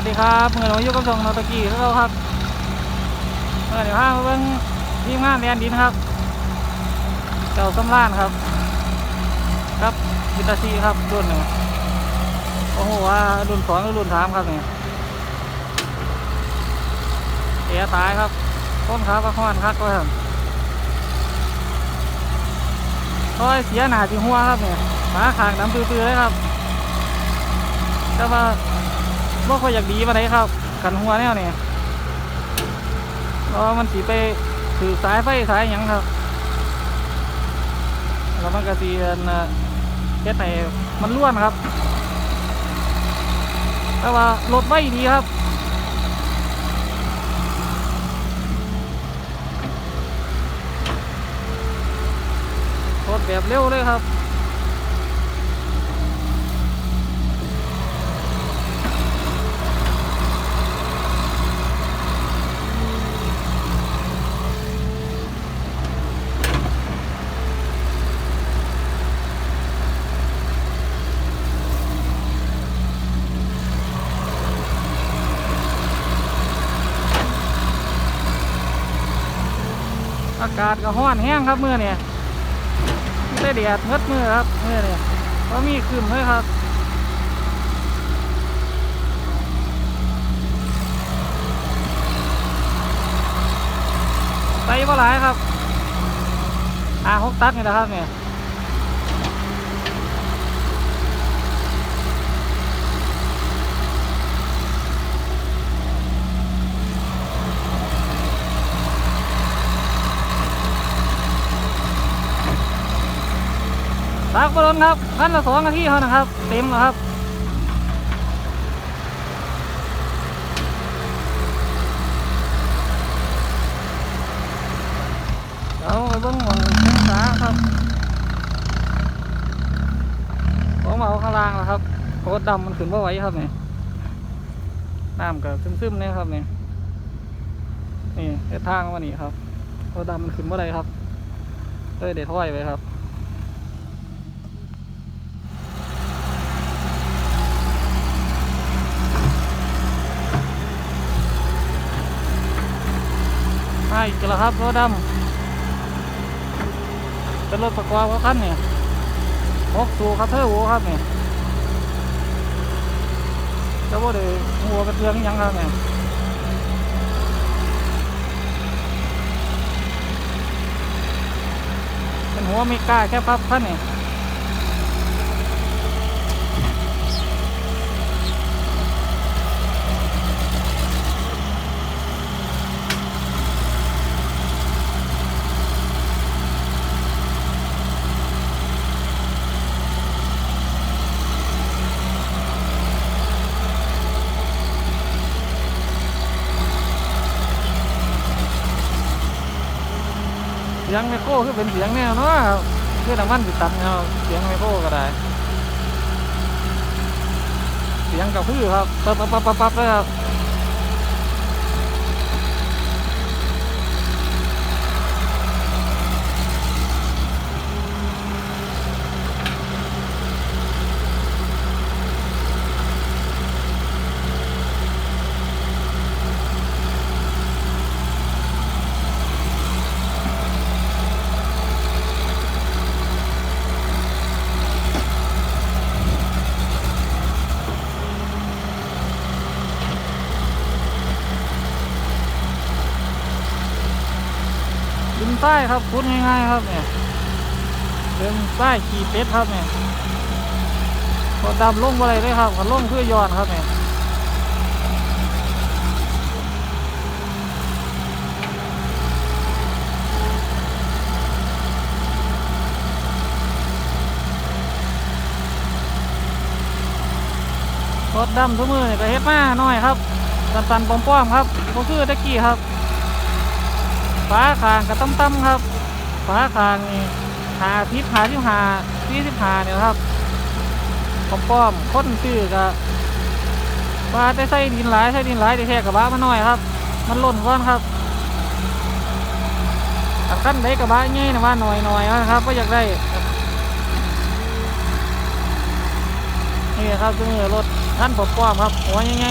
วัสดีครับเมื่อเราอยู่กับช่องนอตะกี้แล้วครับเมื่อเดี๋ยวพามาเบิ่งทีมงานแดนดินครับเจ้าสำรานครับ ครับวิตาซีครับรุ่นหนึ่งโอ้โหว่ารุ่นสองหรือรุ่นสามครับเนี่ยเสียตายครับต้นขาประคอนคักก็ครับคอยเสียหนาจีหัวครับเนี่ยขาขางน้ำตื้อๆเลยครับแต่ว่า บ่ค่อยอยากดีมาไหนครับ กันหัวแนวนี่เพราะว่ามันสีไปถือสายไฟสายหยังครับ แล้วมันก็สีนะเฮ็ดให้มันล้วนครับ แต่ว่ารถไว้ดีครับรถแบบเร็วเลยครับ อากาศก็ห้อนแห้งครับมื่อเนี่ยได้แดดเมื่อเมือครับมื่อเนี่ยเพราะมีคืมเลยครับไปว่าหลายครับอาหกตักนี่นะครับเนี่ย ตักบอลนครับพันละสองนาทีเท่านะครับ เต็มแล้วครับเอาไปเบิ้งหมองแข้งขาครับผมเอาข้างล่างแล้วครับโคตรดำมันขึ้นว่าไหวครับเนี่ยน้ำก็ซึมๆเนี่ยครับเนี่ยนี่เส้นทางมานี่ครับโคตรดำมันขึ้นว่าไรครับเลยเด็ดถ้อยไปครับ ใช่กันแล้วครับโคตรดำเป็นรถประกอบครับคันเนี่ยหกสูครับเทอร์โวครับเนี่ยจะว่าเดี๋ยวหัวกระเทืองยังครับเนี่ยเป็นหัวไม่กล้าแค่พับคันเนี่ย ยงไมโครคือเป็นเสียงแนวเนาะคือน้ำมันติดตัดเนาะเสียงไมโครก็ได้ เสียงกับพือครับปั๊บปั๊บปั๊บปั๊บปั๊บเลยครับ ใต้ครับคุ้นง่ายๆครับเนี่ยเดินใต้ขี่เป็ดครับเนี่ยพอดำลงอะไรเลยครับก็ลงเพื่อย้อนครับเนี่ยรถดำทุกมือนี่ก็เฮ็ดมาหน่อยครับตันๆป้อมๆครับก็คือตะกี้ครับ ฝาคางกับต้มต้มๆครับฝาคางนี่หาทิพหาที่หาที่สิบหาเนี่ยครับป้อมป้อมๆค้นซื้อกับว่าได้ใส่ดินหลายใส่ดินหลายได้แค่กระบะมาหน่อยครับ มันหล่นก้อนครับอันขั้นได้กระบะง่ายนะว่าหน่อยหน่อยนะครับก็อยากได้นี่ครับคือรถท่านปอมป้อมครับหัวยังไง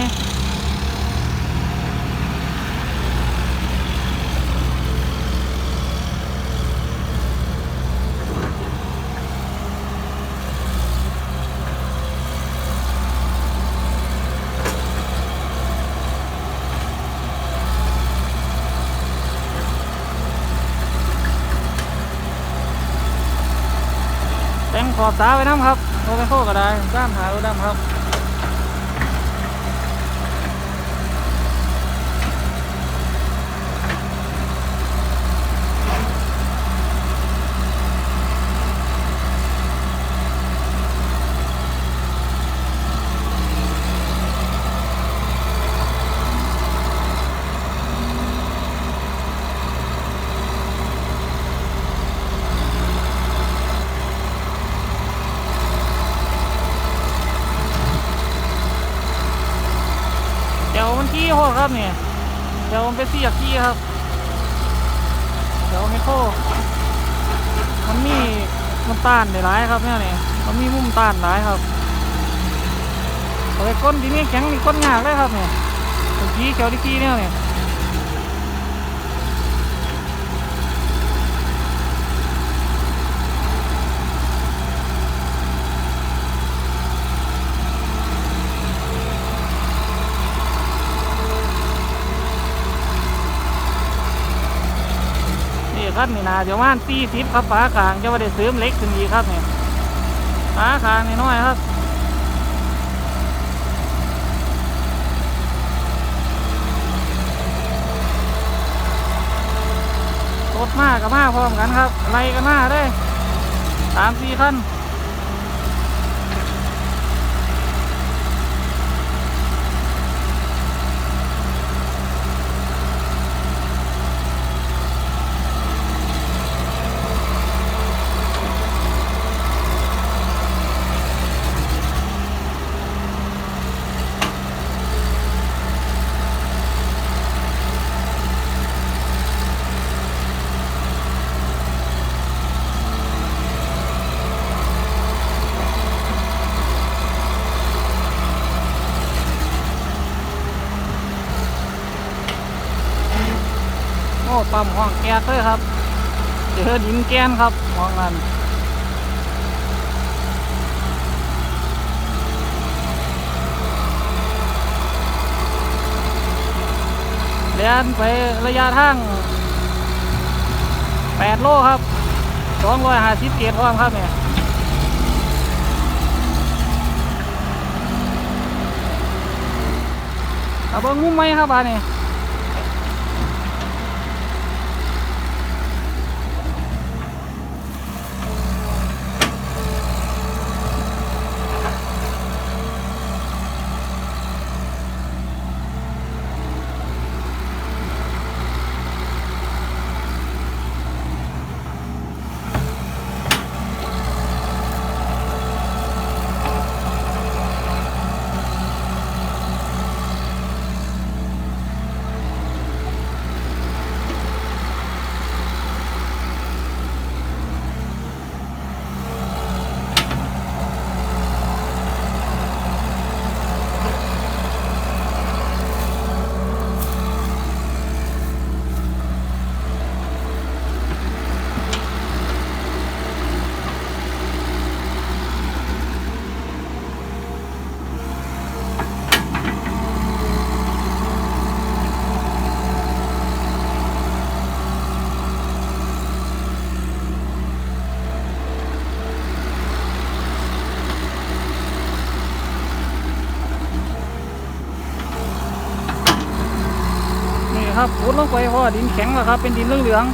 ขอบสาไว้น้ำครับโรแมคโคก็ได้ตามหาดูดำครับ เดี๋ยวมันขี้โหดครับเนี่ยเดี๋ยวมันไปเสียกขี้ครับเดี๋ยวไม่โคมันมีมันต้านได้ร้ายครับเนี่ยนี่มันมีมุมต้านร้ายครับเอาไปก้นที่นี่แข็งนี่ก้นยากเลยครับเนี่ยตัวขี้เขียวที่ขี้เนี่ยเนี่ย ครับนี่นาเดี๋ยวว่านตีสิบครับฝาขางจะว่าได้เสริมเล็กขึ้นอีกครับเนี่ยฝาขางนี่น้อยครับรถมากกับมาพร้อมกันครับไล่กันมาได้สามสี่คัน กเลยครับ เจอดินแกนครับห้องนั้นเรียนไประยะทาง8โลครับ250เกียรพร้อมครับเนี่ยเอาเบิ้งมุมไหมครับบ้านนี้ ครับพุดลงไปเพราะดินแข็งแล้วครับ เป็นดินเหลือง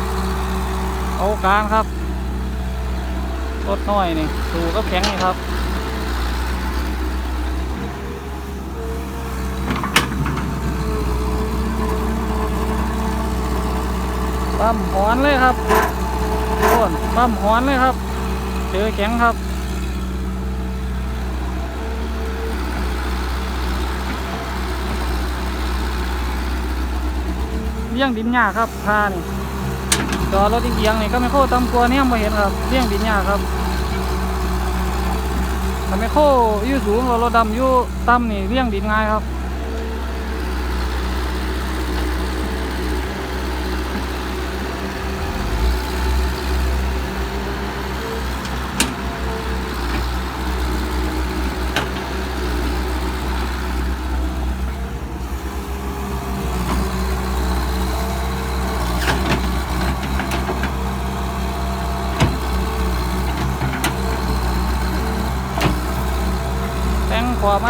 ๆเอาการครับรถน้อยนี่สูก็แข็งนี่ครับปั๊มหอนเลยครับโน่นปั๊มหอนเลยครับ เจอแข็งครับ เลี้ยงดินยาครับพานี่จอรถเอียงนี่ก็ไม่โคตรตำกลัวเนี่ยมาเห็นครับเลี้ยงดินยาครับแต่ไม่โคอยู่สูงเรารถดำอยู่ต่ำนี่เลี้ยงดินง่ายครับ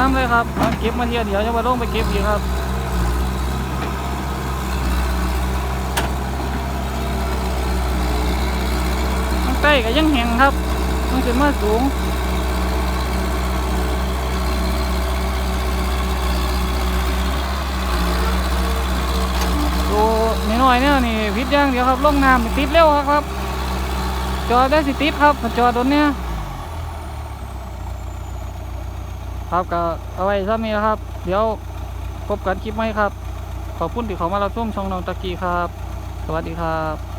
อมาทำเลยครับเอาเก็บมาเทียเดี๋ยวจะมาลงไปเก็บอีกครับข้างใต้ก็ยังแห้งครับ มันขึ้นมาสูงตัวน้อยเนี่ยนี่พิษย่างเดียวครับลงน้ำติดเร็วครับ จอดได้สิติดครับจอดตรงเนี้ย ครับก็เอาไว้ซ้ำนี้ครับ เดี๋ยวพบกันคลิปใหม่ครับ ขอบคุณที่เขามารับชมช่องน้องตะกี้ครับ สวัสดีครับ